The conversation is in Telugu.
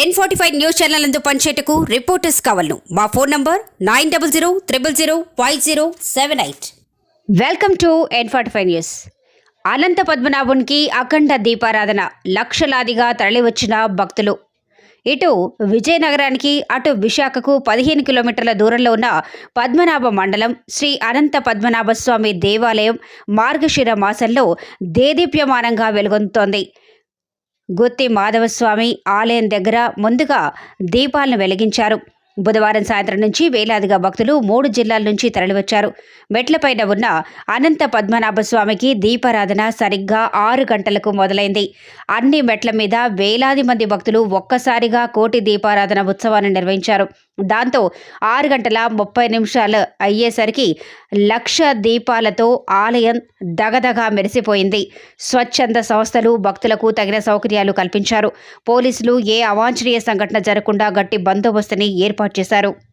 N forty five news channel అందు పనిచేయటకు రిపోర్టర్స్ కావాలను. మా phone number nine double zero triple zero five zero seven eight welcome to N forty five news అనంత పద్మనాభునికి అఖండ దీపారాధన లక్షలాదిగా తరలివచ్చిన భక్తులు. ఇటు విజయనగరానికి అటు విశాఖకు పదిహేను కిలోమీటర్ల దూరంలో ఉన్న పద్మనాభ మండలం శ్రీ అనంత పద్మనాభ స్వామి దేవాలయం మార్గశిర మాసంలో దేదీప్యమానంగా వెలుగొందుతోంది. గుత్తి మాధవస్వామి ఆలయం దగ్గర ముందుగా దీపాలను వెలిగించారు. బుధవారం సాయంత్రం నుంచి వేలాదిగా భక్తులు మూడు జిల్లాల నుంచి తరలివచ్చారు. మెట్లపైన ఉన్న అనంత పద్మనాభ స్వామికి దీపారాధన సరిగ్గా ఆరు గంటలకు మొదలైంది. అన్ని మెట్ల మీద వేలాది మంది భక్తులు ఒక్కసారిగా కోటి దీపారాధన ఉత్సవాన్ని నిర్వహించారు. దాంతో ఆరు గంటల ముప్పై నిమిషాలు అయ్యేసరికి లక్ష దీపాలతో ఆలయం దగదగా మెరిసిపోయింది. స్వచ్ఛంద సంస్థలు భక్తులకు తగిన సౌకర్యాలు కల్పించారు. పోలీసులు ఏ అవాంఛనీయ సంఘటన జరగకుండా గట్టి బందోబస్తుని ఏర్పాటు చేశారు.